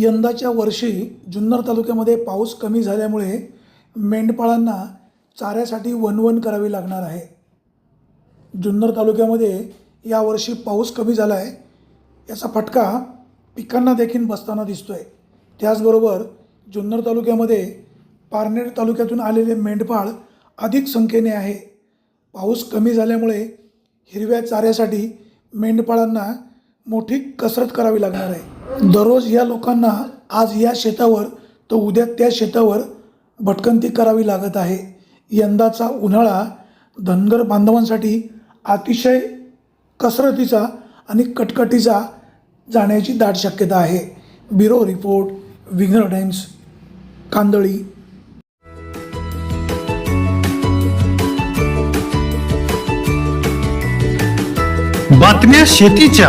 यंदाच्या वर्षी जुन्नर तालुक्यामध्ये पाऊस कमी झाल्यामुळे मेंढपाळांना चाऱ्यासाठी वणवण करावी लागणार आहे. जुन्नर तालुक्यामध्ये यावर्षी पाऊस कमी झाला आहे याचा फटका पिकांना देखील बसताना दिसतो आहे त्याचबरोबर जुन्नर तालुक्यामध्ये पारनेर तालुक्यातून आलेले मेंढपाळ अधिक संख्येने आहे. पाऊस कमी झाल्यामुळे हिरव्या चाऱ्यासाठी मेंढपाळांना मोठी कसरत करावी लागणार आहे. दररोज या लोकांना आज या शेतावर तर उद्या त्या शेतावर भटकंती करावी लागत आहे. यंदाचा उन्हाळा धनगर बांधवांसाठी अतिशय कसरतीचा आणि कटकटीचा जाण्याची दाट शक्यता आहे. ब्युरो रिपोर्ट विंगर टाइम्स कांदळी. बातम्या शेतीच्या.